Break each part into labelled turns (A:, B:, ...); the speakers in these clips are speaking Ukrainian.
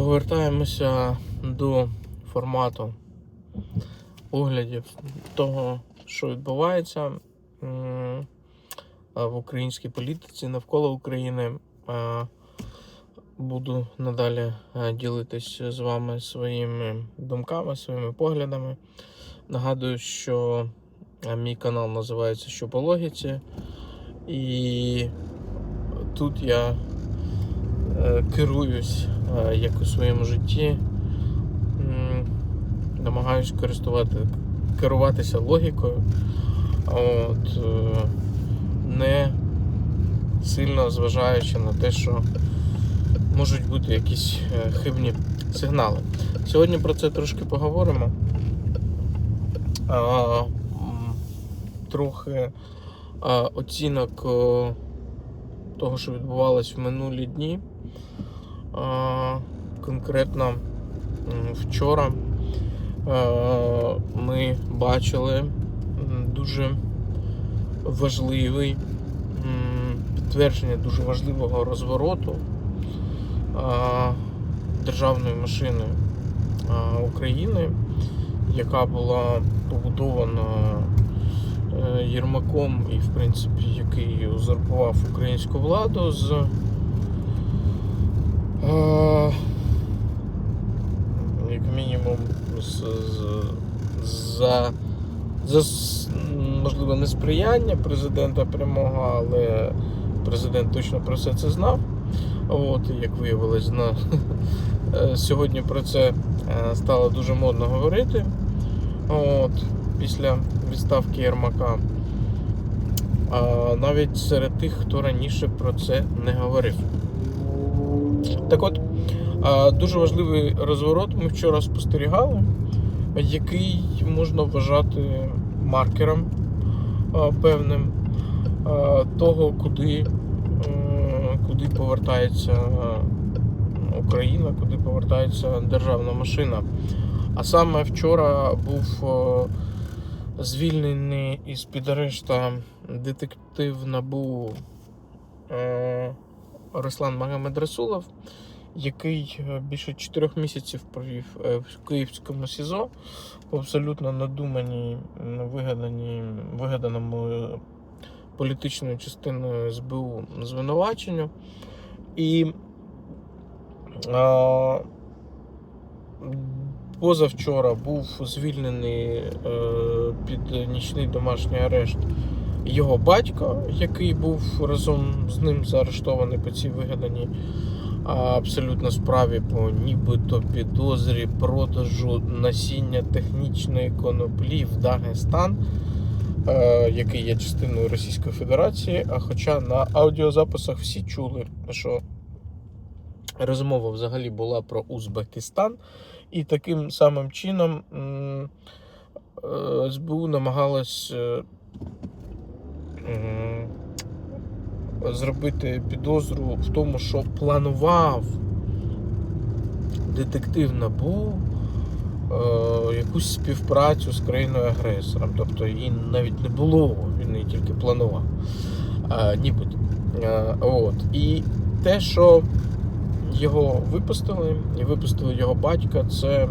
A: Повертаємося до формату оглядів того, що відбувається в українській політиці навколо України. Буду надалі а, ділитись з вами своїми думками, своїми поглядами. Нагадую, що мій канал називається Що по логіці. І тут я е, керуюсь як у своєму житті, намагаюсь користувати, керуватися логікою, от, е, не сильно зважаючи на те, що можуть бути якісь е, хибні сигнали. Сьогодні про це трошки поговоримо. Трохи оцінок того, що відбувалось в минулі дні. Конкретно вчора ми бачили дуже важливий підтвердження дуже важливого розвороту державної машини України, яка була побудована е, Єрмаком і, в принципі, який узурпував українську владу з як мінімум з, за, за можливо несприяння президента прямого, але президент точно про все це знав. От, як виявилось, на, е, сьогодні про це е, стало дуже модно говорити. От, після відставки Єрмака. А, навіть серед тих, хто раніше про це не говорив. Так от, дуже важливий розворот ми вчора спостерігали, який можна вважати маркером певним того, куди, е, куди повертається Україна, куди повертається державна машина. А саме вчора був звільнений із під арешта детектив НАБУ е, Руслан Магомед Расулов, який е, більше чотирьох місяців провів е, в Київському СІЗО по абсолютно надуманій, вигаданій, вигаданому е, політичною частиною СБУ звинуваченню. І а, позавчора був звільнений е, під нічний домашній арешт його батько, який був разом з ним заарештований по цій вигаданій абсолютно справі по нібито підозрі продажу насіння технічної коноплі в Дагестан, е, який є частиною Російської Федерації. А хоча на аудіозаписах всі чули, що розмова взагалі була про Узбекистан, і таким самим чином е, СБУ намагалась е, зробити підозру в тому, що планував детектив НАБУ е, якусь співпрацю з країною-агресором. Тобто її навіть не було, він її тільки планував. Е, нібито. Е, от. І те, що його випустили, і випустили його батька, це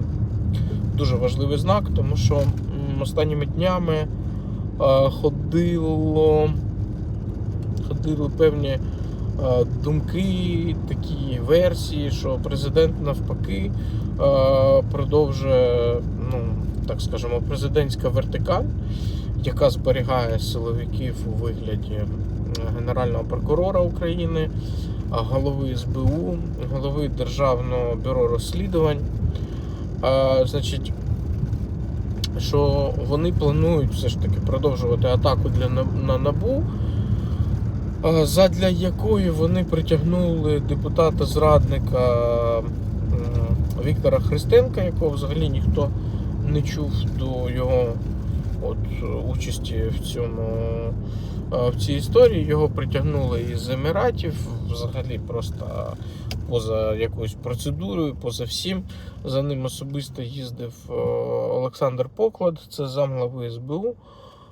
A: дуже важливий знак, тому що останніми днями ходило, ходили певні думки, такі версії, що президент навпаки продовжує, ну, так скажемо, президентська вертикаль, яка зберігає силовиків у вигляді Генерального прокурора України, голови СБУ, голови Державного бюро розслідувань. Значить, що вони планують все ж таки продовжувати атаку для На- на НАБУ, задля якої вони притягнули депутата-зрадника Віктора Христенка, якого взагалі ніхто не чув до його от, участі в цьому в цій історії. Його притягнули із Еміратів, взагалі просто поза якоюсь процедурою, поза всім. За ним особисто їздив е, Олександр Поклад, це замглави СБУ.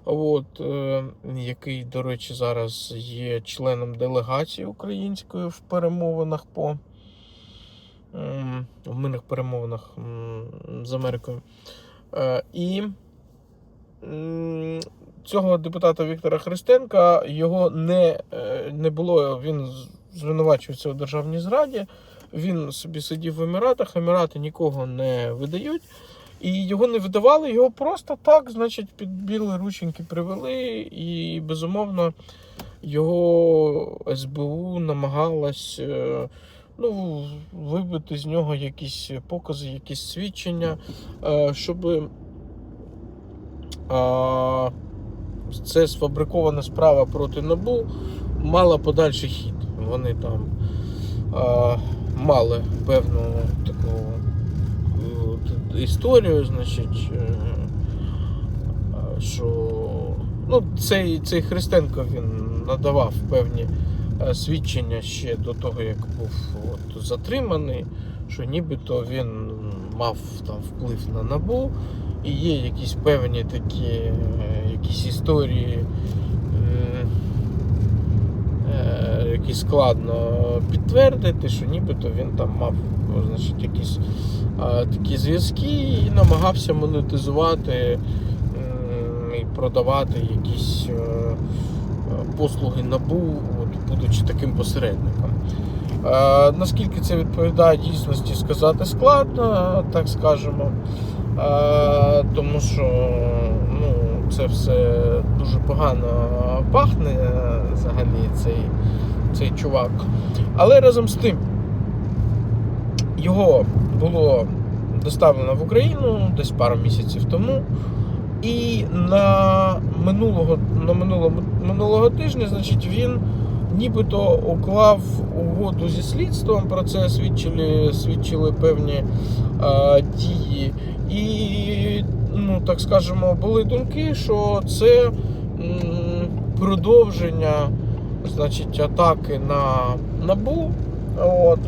A: От, е, який, до речі, зараз є членом делегації української в перемовинах по в мирних перемовинах з Америкою. Е, І цього депутата Віктора Христенка його не, не було. Він звинувачується у державній зраді. Він собі сидів в Еміратах, Емірати нікого не видають. І його не видавали, його просто так, значить, під білі рученьки привели, і безумовно його СБУ намагалась е, ну, вибити з нього якісь покази, якісь свідчення, е, щоб це сфабрикована справа проти НАБУ мала подальший хід. Вони там а, мали певну таку е, історію, значить, е, що ну, цей, цей Христенко він надавав певні е, свідчення ще до того, як був от, затриманий, що нібито він мав там вплив на набу, і є якісь певні такі е, якісь історії, е, які складно підтвердити, що нібито він там мав значить, якісь е, такі зв'язки і намагався монетизувати і продавати якісь е, послуги набу, от, будучи таким посередником. Е, наскільки це відповідає дійсності, сказати складно, так скажемо. Е, тому що ну, це все дуже погано пахне взагалі цей, цей чувак. Але разом з тим його було доставлено в Україну десь пару місяців тому. І на минулого, на минулому, минулого тижня, значить, він нібито уклав угоду зі слідством. Про це свідчили, свідчили певні е, дії. І, ну так скажемо, були думки, що це м, продовження значить, атаки на набу. От.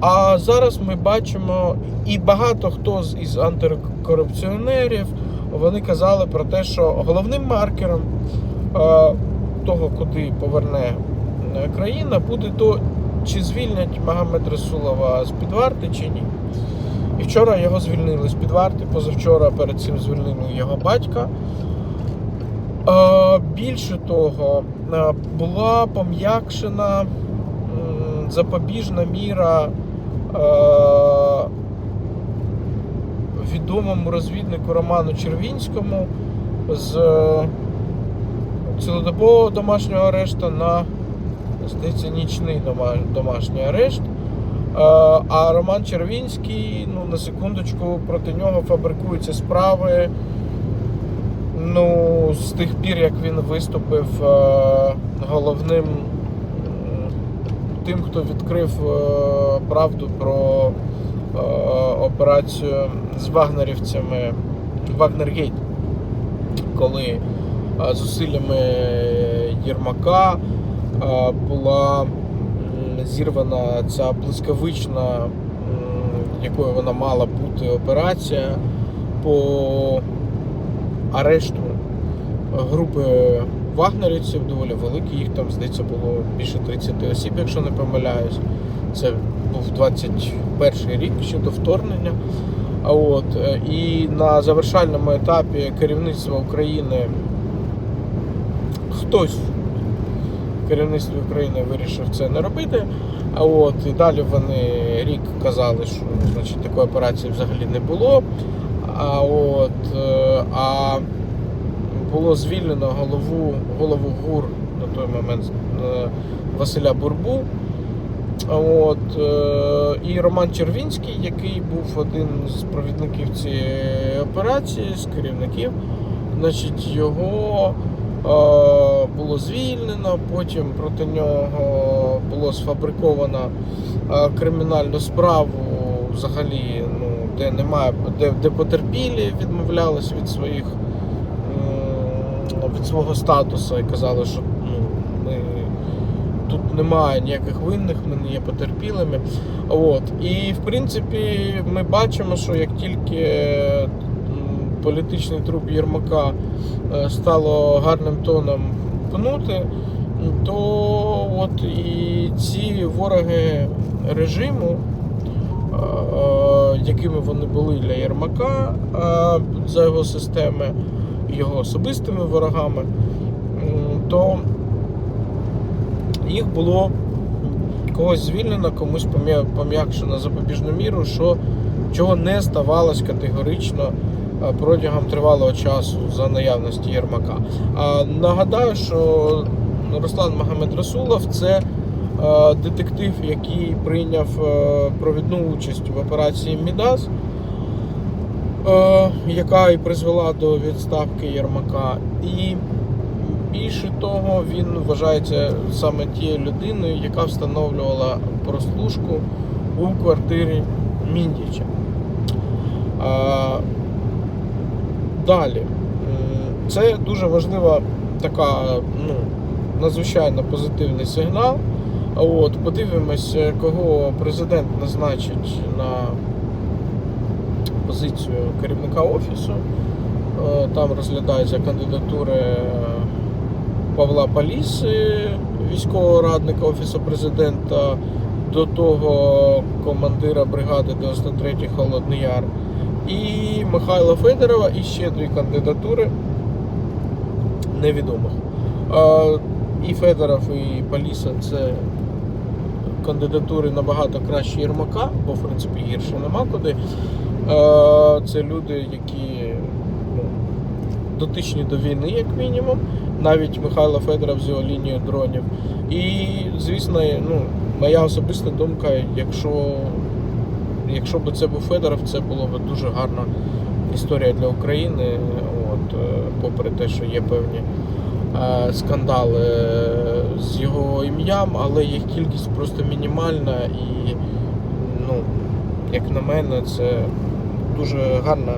A: А зараз ми бачимо, і багато хто із антикорупціонерів вони казали про те, що головним маркером е, того, куди поверне е, країна, буде то, чи звільнять Магомед Расулова з під варти чи ні. І вчора його звільнили з під варти, позавчора перед цим звільнили його батька. Е, Більше того, була пом'якшена запобіжна міра е, відомому розвіднику Роману Червінському з е, цілодобового домашнього арешту на здається, нічний домашній арешт. Е, А Роман Червінський, ну на секундочку, проти нього фабрикуються справи. Ну, з тих пір, як він виступив е, головним тим, хто відкрив е, правду про е, операцію з вагнерівцями Вагнергейт, коли зусиллями Єрмака була зірвана ця блискавична, якою вона мала бути операція по арешту групи вагнерівців доволі великі. Їх там, здається, було більше 30 осіб, якщо не помиляюсь. Це був 21 рік ще до вторгнення. А от, е, і на завершальному етапі керівництва України хтось в керівництві України вирішив це не робити. А от і далі вони рік казали, що значить, такої операції взагалі не було. А от е, а було звільнено голову, голову ГУР на той момент е, Василя Бурбу. От, е, і Роман Червінський, який був один з провідників цієї операції, з керівників, значить, його було звільнено, потім проти нього було сфабриковано кримінальну справу взагалі, ну, де немає, де, де потерпілі відмовлялись від своїх від свого статусу і казали, що ну, ми тут немає ніяких винних, ми не є потерпілими. От. І в принципі ми бачимо, що як тільки політичний труп Єрмака е, стало гарним тоном пнути, то от і ці вороги режиму, е, якими вони були для Єрмака е, за його системи, його особистими ворогами, то їх було когось звільнено, комусь пом'якшено запобіжну міру, що чого не ставалось категорично е, протягом тривалого часу за наявності Єрмака. А нагадаю, що Руслан Магомед Расулов це детектив, який прийняв е, провідну участь в операції Мідас, е, яка і призвела до відставки Єрмака. І більше того, він вважається саме тією людиною, яка встановлювала прослушку у квартирі Міндіча. Далі. Це дуже важлива така, ну, надзвичайно позитивний сигнал. От, подивимось, кого президент назначить на позицію керівника офісу. Е, Там розглядаються кандидатури Павла Паліси, військового радника Офісу президента, до того командира бригади 93-й Холодний Яр, і Михайла Федорова, і ще дві кандидатури невідомих. Е, І Федоров, і Паліса це кандидатури набагато краще Єрмака, бо в принципі гірше нема куди. Е, Це люди, які ну, дотичні до війни, як мінімум. Навіть Михайло Федоров з його лінією дронів. І, звісно, ну, моя особиста думка, якщо, якщо б це був Федоров, це було б дуже гарна історія для України. От, е, попри те, що є певні е, скандали з його ім'ям, але їх кількість просто мінімальна і, ну, як на мене, це дуже гарна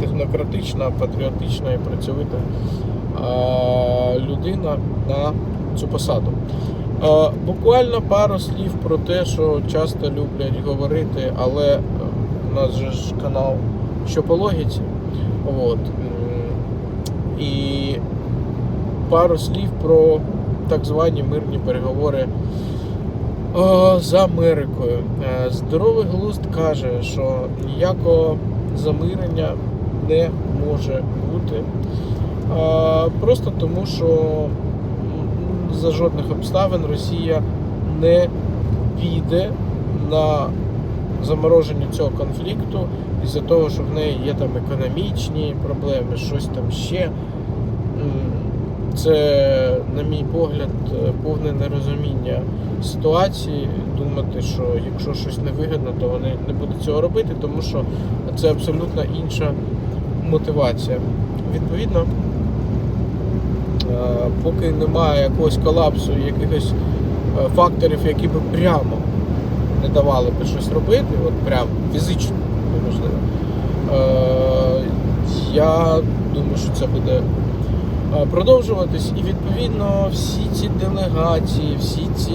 A: технократична, патріотична і працьовита людина на цю посаду. Буквально пару слів про те, що часто люблять говорити, але у нас же ж канал що по логіці. От. І пару слів про так звані мирні переговори е, з Америкою. Е, Здоровий глузд каже, що ніякого замирення не може бути. Е, Просто тому, що за жодних обставин Росія не піде на замороження цього конфлікту із-за того, що в неї є там економічні проблеми, щось там ще. Це, на мій погляд, е, повне нерозуміння ситуації. Думати, що якщо щось не вигідно, то вони не будуть цього робити, тому що це абсолютно інша мотивація. Відповідно, е, поки немає якогось колапсу, якихось е, факторів, які би прямо не давали би щось робити, от прям фізично неможливо. Я думаю, що це буде продовжуватись. І відповідно всі ці делегації, всі ці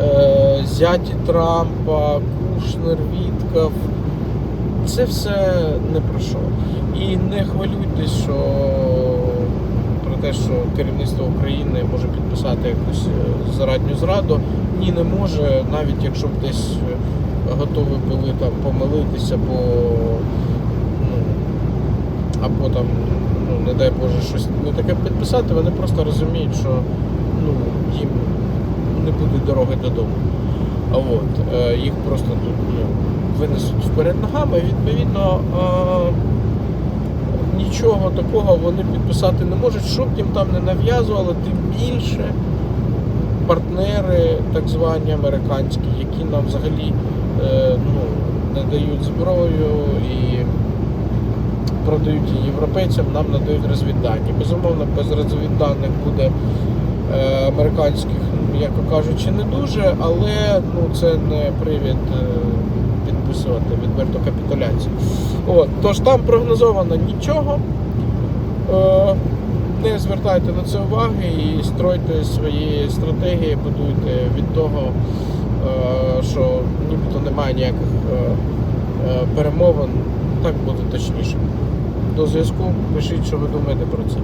A: е, зяті Трампа, Кушнер, Вітков, це все не про що. І не хвилюйтесь, що про те, що керівництво України може підписати якусь е, зарадню зраду. Ні, не може, навіть якщо б десь е, готові були там помилитися, ну, або там, ну не дай Боже, щось не таке підписати, вони просто розуміють, що ну, їм не буде дороги додому. А от, е, їх просто тут ну, винесуть вперед ногами, відповідно. Е, Нічого такого вони підписати не можуть, щоб їм там не нав'язували, тим більше партнери, так звані американські, які нам взагалі е, ну, надають зброю і продають її європейцям, нам надають розвіддані. Безумовно, без розвідданих буде е, американських, м'яко кажучи, не дуже, але ну, це не привід е, підписувати відверту капітуляцію. От, тож там прогнозовано нічого. Е, не звертайте на це уваги і стройте свої стратегії, будуйте від того, що нібито немає ніяких перемовин, так буде точніше. До зв'язку, пишіть, що ви думаєте про це.